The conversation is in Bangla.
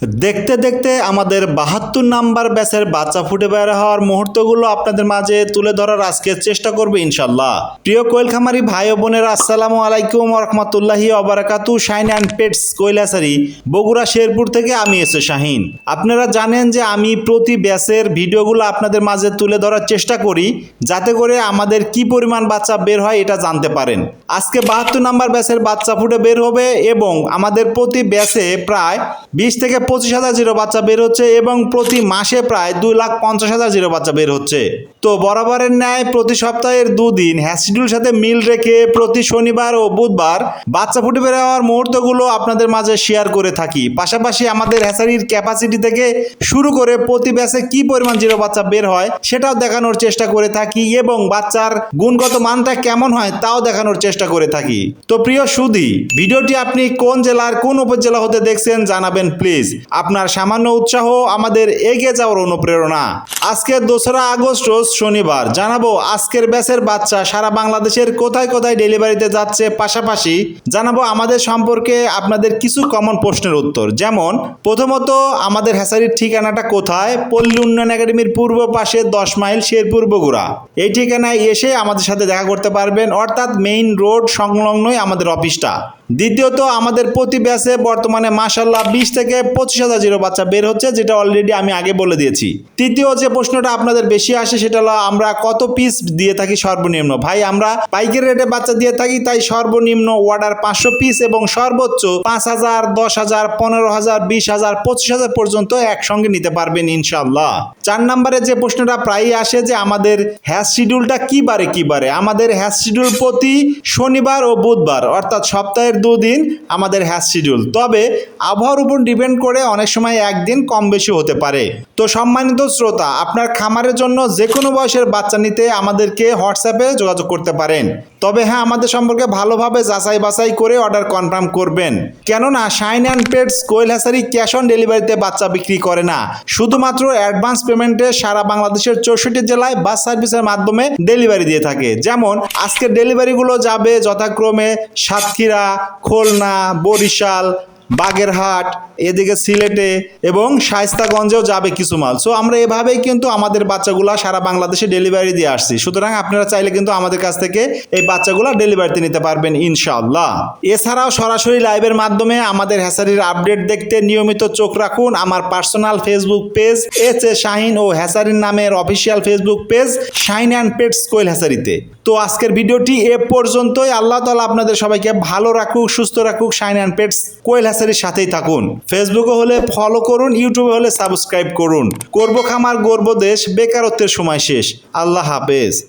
দেখতে দেখতে আমাদের বাহাত্তর নাম্বার ব্যাচের বাচ্চা ফুটে বের হওয়ার মুহূর্তগুলো আপনাদের মাঝে তুলে ধরার আজকে চেষ্টা করবে ইনশাল্লাহ। প্রিয় কোয়েল খামারি ভাই ও বোনেরা, আসসালামু আলাইকুম রহমতুল্লাহি অবরাকাতু শাইন অ্যান্ড পেটস কৈলাসারি, বগুড়া শেরপুর থেকে আমি এসে শাহিন। আপনারা জানেন যে আমি প্রতি ব্যাচের ভিডিওগুলো আপনাদের মাঝে তুলে ধরার চেষ্টা করি, যাতে করে আমাদের কি পরিমাণ বাচ্চা বের হয় এটা জানতে পারেন। আজকে বাহাত্তর নাম্বার ব্যাচের বাচ্চা ফুটে বের হবে এবং আমাদের প্রতি ব্যাচে প্রায় বিশ থেকে পঁচিশ হাজার জিরো বাচ্চা বের হচ্ছে এবং প্রতি মাসে প্রায় দুই লাখ পঞ্চাশ হাজার জিরো বাচ্চা বের হচ্ছে। তো বরাবরের ন্যায় প্রতি সপ্তাহের দুদিন হ্যাসিডিউল সাথে মিল রেখে প্রতি শনিবার ও বুধবার বাচ্চা ফুটে বের হওয়ার মুহূর্তগুলো আপনাদের মাঝে শেয়ার করে থাকি। পাশাপাশি আমাদের হ্যাসারির ক্যাপাসিটি থেকে শুরু করে প্রতি ব্যাচে কি পরিমাণ জিরো বাচ্চা বের হয় সেটাও দেখানোর চেষ্টা করে থাকি এবং বাচ্চার গুণগত মানটা কেমন হয় তাও দেখানোর চেষ্টা করে থাকি। তো প্রিয় সুধি, ভিডিওটি আপনি কোন জেলার কোন উপজেলা হতে দেখছেন জানাবেন প্লিজ। আপনার সামান্য উৎসাহ আমাদের এগিয়ে যাওয়ার অনুপ্রেরণা। আজকে দোসরা আগস্ট, রোজ শনিবার। জানাব আজকের ব্যাচের বাচ্চা সারা বাংলাদেশের কোথায় কোথায় ডেলিভারিতে যাচ্ছে পাশাপাশি জানাব আমাদের সম্পর্কে আপনাদের কিছু কমন প্রশ্নের উত্তর। যেমন, প্রথমত, আমাদের হ্যাসারির ঠিকানাটা কোথায়? পল্লী উন্নয়ন একাডেমির পূর্ব পাশে দশ মাইল শেরপুর, বগুড়া। এই ঠিকানায় এসে আমাদের সাথে দেখা করতে পারবেন। অর্থাৎ মেইন রোড সংলগ্নই আমাদের অফিসটা দ্বিতীয়ত, আমাদের প্রতি ব্যাচে বর্তমানে মাসাল্লাহ বিশ থেকে পঁচিশ হাজার জিরো বাচ্চা বের হচ্ছে, যেটা অলরেডি আমি আগে বলে দিয়েছি। তৃতীয় যে প্রশ্নটা আপনাদের বেশি আসে, সেটা হলো আমরা কত পিস দিয়ে থাকি সর্বনিম্ন? ভাই, আমরা পাইকারি রেটে বাচ্চা দিয়ে থাকি, তাই সর্বনিম্ন অর্ডার পাঁচশো পিস এবং সর্বোচ্চ পাঁচ হাজার, দশ হাজার, পনেরো হাজার, বিশ হাজার, পঁচিশ হাজার পর্যন্ত একসঙ্গে নিতে পারবেন ইনশাল্লাহ চার নম্বরে যে প্রশ্নটা প্রায়ই আসে যে আমাদের হ্যাশ শিডিউলটা কি বারে কি বারে? আমাদের হ্যাশ শিডিউল প্রতি শনিবার ও বুধবার, অর্থাৎ সপ্তাহের দুদিন আমাদের হ্যাশ শিডিউল। তবে আবহাওয়ার উপর ডিপেন্ড করে অনেক সময় একদিন কম বেশি হতে পারে। তো সম্মানিত শ্রোতা, আপনার খামারের জন্য যে কোনো বয়সের বাচ্চা নিতে আমাদেরকে হোয়াটসঅ্যাপে যোগাযোগ করতে পারেন। তবে হ্যাঁ আমাদের সম্পর্কে ভালোভাবে যাচাই বাছাই করে অর্ডার কনফার্ম করবেন। কেননা shine and pets Koel hatchery cash on ডেলিভারিতে বাচ্চা বিক্রি করে না। শুধুমাত্র অ্যাডভান্স পেমেন্টে সারা বাংলাদেশের চৌষট্টি জেলায় বাস সার্ভিসের মাধ্যমে ডেলিভারি দিয়ে থাকে। যেমন, আজকের ডেলিভারিগুলো যাবে যথাক্রমে সাতক্ষীরা খুলনা বরিশাল বাগেরহাট, এদিকে সিলেটে এবং শায়স্তাগঞ্জেও যাবে কিছু মাল। সো আমরা এভাবেই কিন্তু আমাদের বাচ্চাগুলা সারা বাংলাদেশে ডেলিভারি দিয়ে আসছি। সুতরাং আপনারা চাইলে কিন্তু আমাদের কাছ থেকে এই বাচ্চাগুলা ডেলিভারিতে নিতে পারবেন, ইনশাআল্লাহ। এছাড়াও সরাসরি লাইভের মাধ্যমে আমাদের হ্যাসারির আপডেট দেখতে নিয়মিত চোখ রাখুন। আমার personal facebook page S A Shahin ও হ্যাসারির নামের official facebook page shine and pets কোয়েল হ্যাসারিতে। তো আজকের ভিডিওটি এ পর্যন্তই। আল্লাহ তালা আপনাদের সবাইকে ভালো রাখুক, সুস্থ রাখুক। শাইন অ্যান্ড পেটস কোয়েল হাসারির সাথেই থাকুন। ফেসবুকে হলে ফলো করুন ইউটিউবে হলে সাবস্ক্রাইব করুন। করব খামার, গর্ব দেশ, বেকারত্বের সময় শেষ। আল্লাহ হাফেজ।